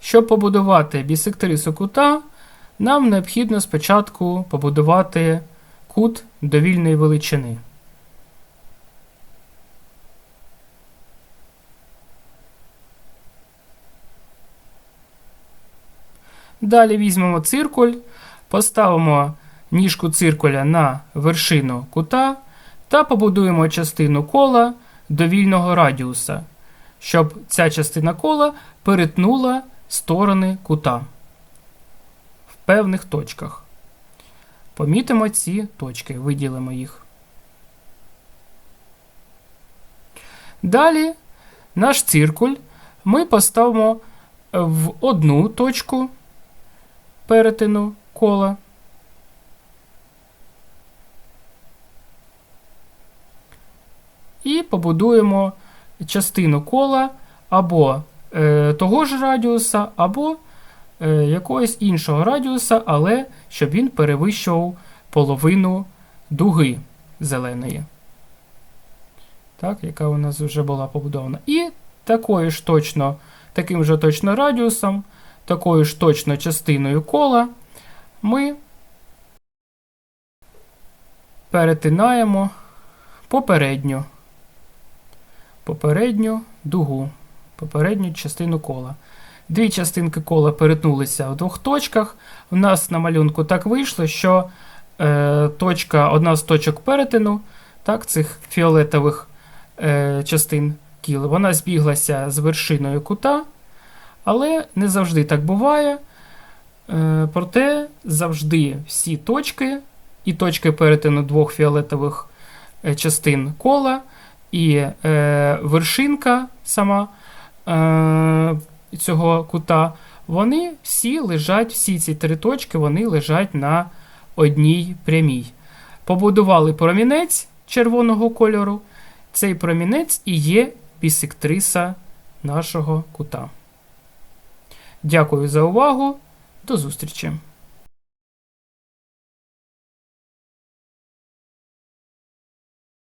Щоб побудувати бісектрису кута, нам необхідно спочатку побудувати кут довільної величини. Далі візьмемо циркуль, поставимо ніжку циркуля на вершину кута та побудуємо частину кола довільного радіуса, щоб ця частина кола перетнула сторони кута в певних точках. Помітимо ці точки, виділимо їх. Далі наш циркуль ми поставимо в одну точку перетину кола. І побудуємо частину кола або е, того ж радіуса, або е, якогось іншого радіуса, але щоб він перевищував половину дуги зеленої. Так, яка у нас вже була побудована. І такою ж точно, таким же точно радіусом, такою ж точно частиною кола ми перетинаємо попередню, попередню дугу, попередню частину кола. Дві частинки кола перетнулися в двох точках. У нас на малюнку так вийшло, що е, точка, одна з точок перетину так, цих фіолетових е, частин кіл, вона збіглася з вершиною кута, але не завжди так буває. Е, проте завжди всі точки, і точки перетину двох фіолетових е, частин кола, і е, вершинка сама е, цього кута, вони всі лежать, всі ці три точки вони лежать на одній прямій. Побудували промінець червоного кольору. Цей промінець і є бісектриса нашого кута. Дякую за увагу. До зустрічі!